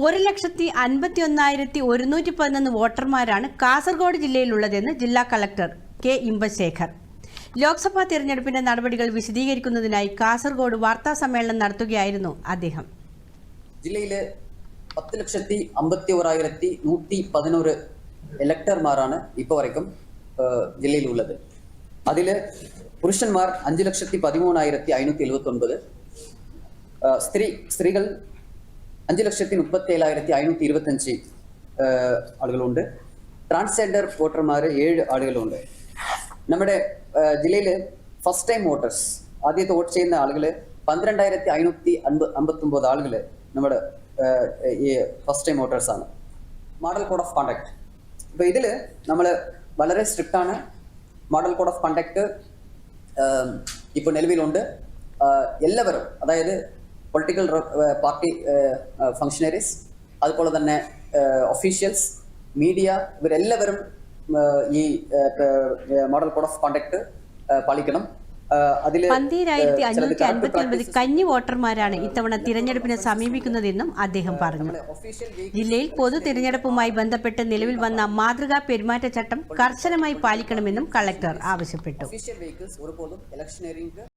ഒരു ലക്ഷത്തി അൻപത്തി ഒന്നായിരത്തി ഒരുന്നൂറ്റി പതിനൊന്ന് വോട്ടർമാരാണ് കാസർഗോഡ് ജില്ലയിലുള്ളതെന്ന് ജില്ലാ കളക്ടർ കെ ഇമ്പശേഖർ ലോക്സഭാ തിരഞ്ഞെടുപ്പിന്റെ നടപടികൾ വിശദീകരിക്കുന്നതിനായി കാസർഗോഡ് വാർത്താ സമ്മേളനം നടത്തുകയായിരുന്നു അദ്ദേഹം. ജില്ലയിലെ പത്ത് ലക്ഷത്തി അമ്പത്തി ഒരായിരത്തി നൂറ്റി പതിനോറ് ഇലക്ടർമാരാണ് ഇപ്പോൾ വരയ്ക്കും ജില്ലയിലുള്ളത്. അതിൽ പുരുഷന്മാർ അഞ്ച് ലക്ഷത്തി പതിമൂന്നായിരത്തി അഞ്ഞൂറ്റി എഴുപത്തി ഒൻപത് സ്ത്രീ സ്ത്രീകൾ അഞ്ച് ലക്ഷത്തി മുപ്പത്തി ഏഴായിരത്തി അഞ്ഞൂറ്റി ഇരുപത്തഞ്ച് ആളുകളുണ്ട് ട്രാൻസ്ജെൻഡർ വോട്ടർമാർ ഏഴ് ആളുകളുണ്ട് നമ്മുടെ ജില്ലയിൽ ഫസ്റ്റ് ടൈം വോട്ടേഴ്സ് ആദ്യത്തെ വോട്ട് ചെയ്യുന്ന ആളുകൾ പന്ത്രണ്ടായിരത്തി അഞ്ഞൂറ്റി അൻപ അമ്പത്തൊമ്പത് ആളുകൾ നമ്മുടെ ഏഹ്, ഈ ഫസ്റ്റ് ടൈം വോട്ടേഴ്സ് ആണ് മോഡൽ കോഡ് ഓഫ് കോണ്ടാക്ട് ഇപ്പൊ ഇതിൽ നമ്മൾ വളരെ സ്ട്രിക്റ്റ് ആണ് മോഡൽ കോഡ് ഓഫ് കോണ്ടാക്ട് ഇപ്പോൾ നിലവിലുണ്ട് ആഹ് എല്ലാവരും അതായത് പൊളിറ്റിക്കൽ പാർട്ടി ഫങ്ഷണറീസ് അതുപോലെ തന്നെ ഒഫീഷ്യൽസ് മീഡിയ ഇവരെല്ലാവരും ആഹ് ഈ മോഡൽ കോഡ് ഓഫ് കോണ്ടക്ട് പാലിക്കണം. പന്തിരായിരത്തി പന്തീരായിരത്തി അഞ്ഞൂറ്റി അൻപത്തി ഒൻപത് കന്നി വോട്ടർമാരാണ് ഇത്തവണ തിരഞ്ഞെടുപ്പിനെ സമീപിക്കുന്നതെന്നും അദ്ദേഹം പറഞ്ഞു. ജില്ലയിൽ പൊതു തിരഞ്ഞെടുപ്പുമായി ബന്ധപ്പെട്ട് നിലവിൽ വന്ന മാതൃകാ പെരുമാറ്റച്ചട്ടം കർശനമായി പാലിക്കണമെന്നും കളക്ടർ ആവശ്യപ്പെട്ടു.